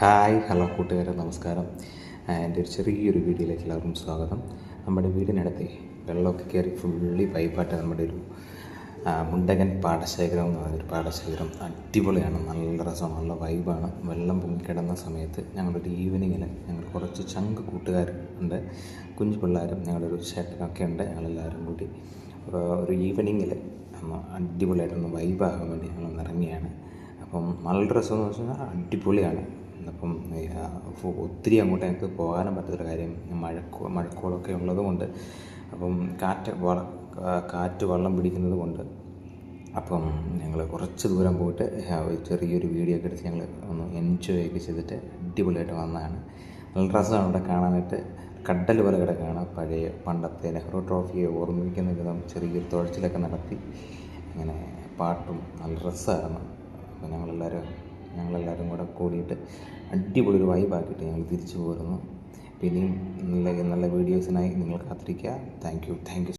Hi hello കൂട്ടുകാരെ നമസ്കാരം. എന്റെ ഒരു ചെറിയൊരു വീഡിയോയിലേക്ക് എല്ലാവർക്കും സ്വാഗതം. നമ്മുടെ വീടിനടുത്ത് വെള്ളമൊക്കെ കയറി ഫുള്ളി പൈപ്പായിട്ട് നമ്മുടെ ഒരു മുണ്ടകൻ പാടശേഖരം എന്ന് പറഞ്ഞൊരു പാടശേഖരം അടിപൊളിയാണ്. നല്ല രസം നല്ല വൈബാണ്. വെള്ളം പൊങ്ങിക്കിടന്ന സമയത്ത് ഞങ്ങളൊരു ഈവനിങ്ങിൽ ഞങ്ങൾ കുറച്ച് ചങ്ക് കൂട്ടുകാർ ഉണ്ട്. കുഞ്ഞു പിള്ളേരും ഞങ്ങളൊരു ചേട്ടനൊക്കെ ഉണ്ട് ഞങ്ങളെല്ലാവരും കൂടി. ഒരു ഈവനിങ്ങിൽ അടിപൊളിയായിട്ടൊന്ന് വൈബാകാൻ വേണ്ടി ഞങ്ങൾ ഇറങ്ങിയാണ് അപ്പം നല്ല രസമെന്ന് വെച്ചാൽ അടിപൊളിയാണ്. അപ്പം ഒത്തിരി അങ്ങോട്ട് ഞങ്ങൾക്ക് പോകാനും പറ്റാത്തൊരു കാര്യം മഴക്കോ മഴക്കോളൊക്കെ ഉള്ളതുകൊണ്ട്. അപ്പം കാറ്റ് വള കാറ്റ് വള്ളം പിടിക്കുന്നത് കൊണ്ട് അപ്പം ഞങ്ങൾ കുറച്ച് ദൂരം പോയിട്ട് ചെറിയൊരു വീഡിയോ ഒക്കെ എടുത്ത് ഞങ്ങൾ ഒന്ന് എൻജോയ് ഒക്കെ ചെയ്തിട്ട് അടിപൊളിയായിട്ട് വന്നതാണ്. നല്ല രസമാണ് ഇവിടെ കാണാനായിട്ട്. കടൽ പോലെ കിടക്കുകയാണ് പഴയ പണ്ടത്തെ നെഹ്റു ട്രോഫിയെ ഓർമ്മിപ്പിക്കുന്ന വിധം ചെറിയൊരു തുഴച്ചിലൊക്കെ നടത്തി. അങ്ങനെ പാട്ടും നല്ല രസമായിരുന്നു. അപ്പോൾ ഞങ്ങളെല്ലാവരും ഞങ്ങളെല്ലാവരും കൂടെ കൂടിയിട്ട് അടിപൊളി ഒരു വൈബാക്കിയിട്ട് ഞങ്ങൾ തിരിച്ചു പോരുന്നു. പിന്നെയും നല്ല നല്ല വീഡിയോസിനായി നിങ്ങൾ കാത്തിരിക്കുക. Thank you thank you